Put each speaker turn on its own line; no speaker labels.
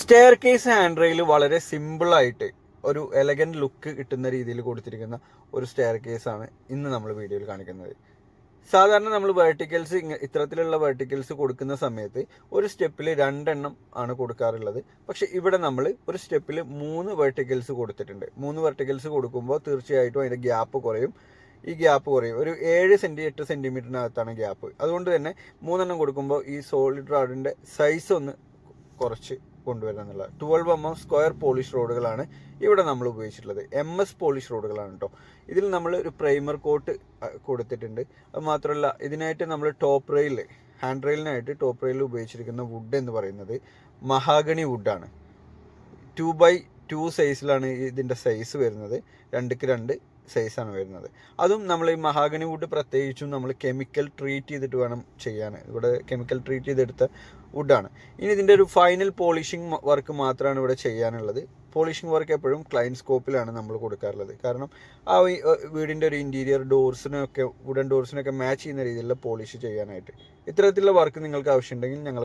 Stair case hand rail വളരെ സിമ്പിളായിട്ട് ഒരു എലഗന്റ് ലുക്ക് കിട്ടുന്ന രീതിയിൽ കൊടുത്തിരിക്കുന്ന ഒരു സ്റ്റെയർ കേസാണ് ഇന്ന് നമ്മൾ വീഡിയോയിൽ കാണിക്കുന്നത്. സാധാരണ നമ്മൾ വെർട്ടിക്കൽസ് ഇത്തരത്തിലുള്ള വെർട്ടിക്കൽസ് കൊടുക്കുന്ന സമയത്ത് ഒരു സ്റ്റെപ്പിൽ രണ്ടെണ്ണം ആണ് കൊടുക്കാറുള്ളത്. പക്ഷേ ഇവിടെ നമ്മൾ ഒരു സ്റ്റെപ്പിൽ മൂന്ന് വെർട്ടിക്കൽസ് കൊടുത്തിട്ടുണ്ട്. മൂന്ന് വെർട്ടിക്കൽസ് കൊടുക്കുമ്പോൾ തീർച്ചയായിട്ടും അതിന്റെ ഗ്യാപ്പ് കുറയും. ഈ ഗ്യാപ്പ് കുറയും. ഒരു ഏഴ് സെന്റി എട്ട് സെന്റിമീറ്ററിനകത്താണ് ഗ്യാപ്പ് അതുകൊണ്ട് തന്നെ മൂന്നെണ്ണം കൊടുക്കുമ്പോൾ ഈ സോളിഡ് റാഡിന്റെ സൈസ് ഒന്ന് കുറച്ച് കൊണ്ടുവരണം എന്നുള്ള twelve M M square polish റോഡുകളാണ് ഇവിടെ നമ്മൾ ഉപയോഗിച്ചിട്ടുള്ളത്. എം എസ് പോളിഷ് റോഡുകളാണ് കേട്ടോ ഇതിൽ നമ്മൾ ഒരു പ്രൈമർ കോട്ട് കൊടുത്തിട്ടുണ്ട്. അത് മാത്രമല്ല ഇതിനായിട്ട് നമ്മൾ ടോപ്പ് റെയിൽ ഹാൻഡ് റെയിലിനായിട്ട് ടോപ്പ് റെയിൽ ഉപയോഗിച്ചിരിക്കുന്ന വുഡ് എന്ന് പറയുന്നത് മഹാഗണി വുഡാണ് ടു ബൈ ടു സൈസിലാണ് ഇതിന്റെ സൈസ് വരുന്നത്. രണ്ടുക്ക് രണ്ട് സൈസാണ് വരുന്നത്. അതും നമ്മൾ ഈ മഹാഗണി വുഡ് പ്രത്യേകിച്ചും നമ്മൾ കെമിക്കൽ ട്രീറ്റ് ചെയ്തിട്ട് വേണം ചെയ്യാൻ. ഇവിടെ കെമിക്കൽ ട്രീറ്റ് ചെയ്തെടുത്ത വുഡാണ് ഇനി ഇതിന്റെ ഒരു ഫൈനൽ പോളിഷിംഗ് വർക്ക് മാത്രമാണ് ഇവിടെ ചെയ്യാനുള്ളത്. പോളിഷിംഗ് വർക്ക് എപ്പോഴും ക്ലൈൻ സ്കോപ്പിലാണ് നമ്മൾ കൊടുക്കാറുള്ളത്. കാരണം ആ വീടിന്റെ ഒരു ഇന്റീരിയർ ഡോർസിനൊക്കെ വുഡൻ ഡോർസിനൊക്കെ മാച്ച് ചെയ്യുന്ന രീതിയിലുള്ള പോളിഷ് ചെയ്യാനായിട്ട്. ഇത്തരത്തിലുള്ള വർക്ക് നിങ്ങൾക്ക് ആവശ്യമുണ്ടെങ്കിൽ ഞങ്ങൾ